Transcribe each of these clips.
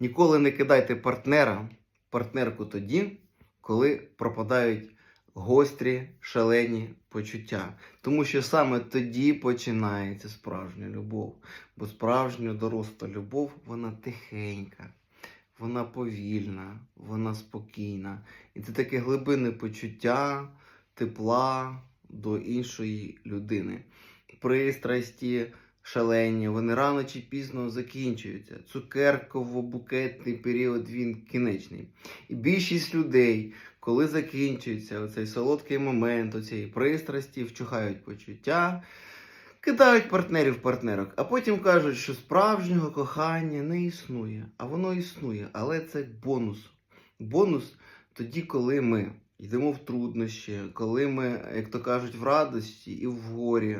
Ніколи не кидайте партнера, партнерку тоді, коли пропадають гострі, шалені почуття. Тому що саме тоді починається справжня любов. Бо справжня доросла любов, вона тихенька, вона повільна, вона спокійна. І це таке глибинне почуття тепла до іншої людини. Пристрасті шалені, вони рано чи пізно закінчуються. Цукерково-букетний період він кінечний. І більшість людей, коли закінчується оцей солодкий момент, оцієї пристрасті, вчухають почуття, кидають партнерів партнерок, а потім кажуть, що справжнього кохання не існує. А воно існує, але це бонус. Бонус тоді, коли ми йдемо в труднощі, коли ми, як то кажуть, в радості і в горі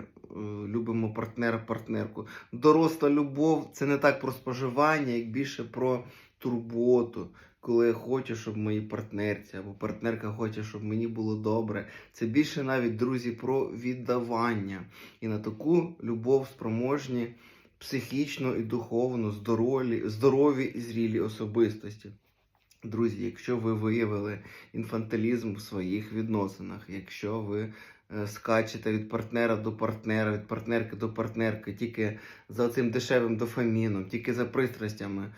е, любимо партнера, партнерку. Доросла любов це не так про споживання, як більше про турботу. Коли я хочу, щоб моїй партнерці або партнерка хоче, щоб мені було добре. Це більше навіть, друзі, про віддавання. І на таку любов спроможні психічно і духовно здорові, здорові і зрілі особистості. Друзі, якщо ви виявили інфантилізм в своїх відносинах, якщо ви е, скачете від партнера до партнера, від партнерки до партнерки, тільки за цим дешевим дофаміном, тільки за пристрастями,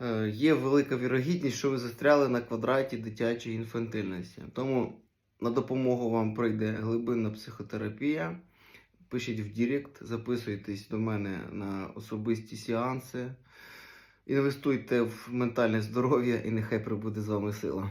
е, є велика вірогідність, що ви застряли на квадраті дитячої інфантильності. Тому на допомогу вам прийде глибинна психотерапія. Пишіть в Дірект, записуйтесь до мене на особисті сеанси. Інвестуйте в ментальне здоров'я і нехай прибуде з вами сила.